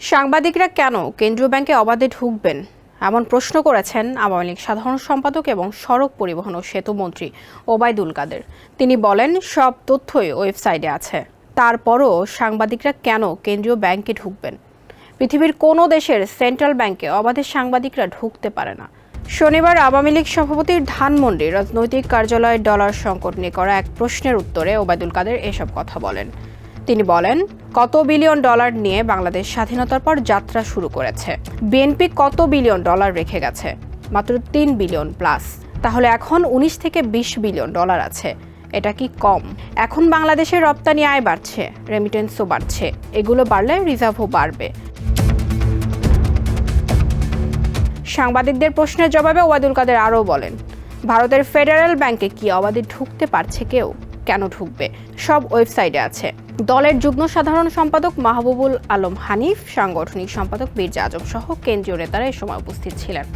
সাংবাদিকরা কেন কেন্দ্রীয় ব্যাংকে অবাধে ঢুকবেন? এমন প্রশ্ন করেছেন আওয়ামী লীগ সাধারণ সম্পাদক এবং সড়ক পরিবহন ও সেতু মন্ত্রী ওবায়দুল কাদের। তিনি বলেন, সব তথ্যই ওয়েবসাইটে আছে। তারপরও সাংবাদিকরা কেন কেন্দ্রীয় ব্যাংকে ঢুকবেন? পৃথিবীর কোনো দেশের সেন্ট্রাল ব্যাংকে অবাধে সাংবাদিকরা ঢুকতে পারে না? শনিবার আওয়ামী লীগ সভাপতির ধানমন্ডি রাজনৈতিক কার্যালয়ে ডলার সংকট নিয়ে করা এক প্রশ্নের উত্তরে ওবায়দুল কাদের এসব কথা বলেন। তিনি বলেন, কত বিলিয়ন ডলার নিয়ে বাংলাদেশ স্বাধীনতার পর যাত্রা শুরু করেছে। বিএনপি কত বিলিয়ন ডলার রেখে গেছে? মাত্র তিন বিলিয়ন প্লাস। তাহলে এখন উনিশ থেকে বিশ বিলিয়ন ডলার আছে। এটা কি কম? এখন বাংলাদেশের রপ্তানি আয় বাড়ছে রেমিটেন্সও বাড়ছে। এগুলো বাড়লে রিজার্ভও বাড়বে। সাংবাদিকদের প্রশ্নের জবাবে ওয়াদুল কাদের আরও বলেন, ভারতের ফেডারেল ব্যাংকে কি অবাধে ঢুকতে পারছে কেউ? কেন ঢুকবে? সব ওয়েবসাইটে আছে। দলের যুগ্ম সাধারণ সম্পাদক মাহবুবুল আলম হানিফ, সাংগঠনিক সম্পাদক মির্জা আজম সহ কেন্দ্রীয় নেতারা এ সময় উপস্থিত ছিলেন।